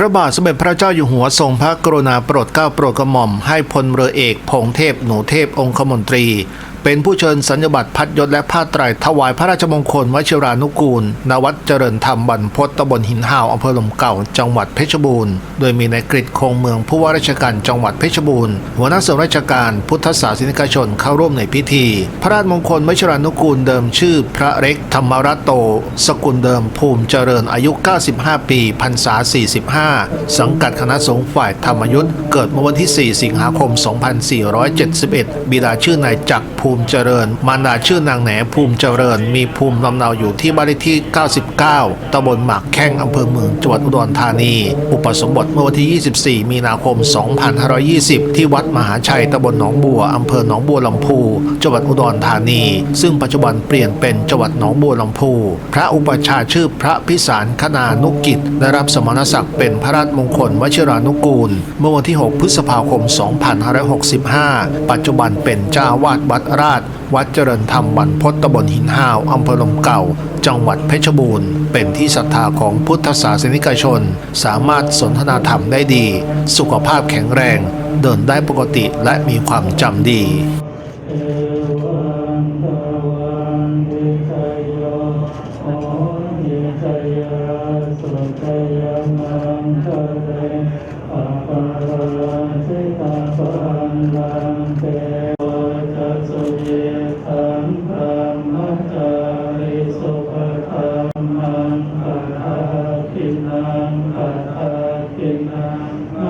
พระบาทสมเด็จพระเจ้าอยู่หัวทรงพระกรุณาโปรดเกล้าโปรดกระหม่อมให้พลเรือเอกพงเทพหนูเทพองคมนตรีเป็นผู้เชิญสัญญบัตรพัดยศและผ้าไตรถวายพระราชมงคลวชิรานุกูล ณ วัดเจริญธรรมบรรพตตำบลหินหาวอำเภอหลมเก่า จังหวัดเพชรบูรณ์ โดยมีนายกฤษคงเมืองผู้ว่าราชการจังหวัดเพชรบูรณ์ หัวหน้าส่วนราชการพุทธศาสนิกชนเข้าร่วมในพิธี พระราชมงคลวชิรานุกูลเดิมชื่อ พระเล็กธรรมรัตโต สกุลเดิมภูมิเจริญอายุ 95 ปีพรรษา 45 สังกัดคณะสงฆ์ฝ่ายธรรมยุทธ์เกิดเมื่อวันที่ 4 สิงหาคม 2471 บิดาชื่อนายจักรภููมิเจริญ มารดาชื่อนางแหนภูมิเจริญ มีภูมิลำเนาอยู่ที่บ้านเลขที่ 99ตำบลหมากแข้งอำเภอเมืองจังหวัดอุดรธานี อุปสมบทเมื่อวันที่ 24 มีนาคม 2520 ที่วัดมหาชัยตำบลหนองบัวอำเภอหนองบัวลำพูจังหวัดอุดรธานี ซึ่งปัจจุบันเปลี่ยนเป็นจังหวัดหนองบัวลำพู พระอุปชาชื่อพระพิสารคณานุกิจได้รับสมณศักดิ์เป็นพระราชมงคลวชิรานุกูล เมื่อวันที่ 6 พฤษภาคม 2565 ปัจจุบันเป็นเจ้าวาดวัดราช วัดเจริญธรรมบรรพตตบลหินห้าวอำเภอลมเก่า จังหวัดเพชรบูรณ์ เป็นที่ศรัทธาของพุทธศาสนิกชน สามารถสนทนาธรรมได้ดี สุขภาพแข็งแรง เดินได้ปกติและมีความจำดีโยอิโตปินังเตตานังหกขะขะขะคุรุทิสิตังปฏิตังตุมหั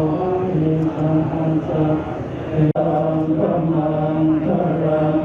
อิอาหิอังสัพเพตังธรรมังทา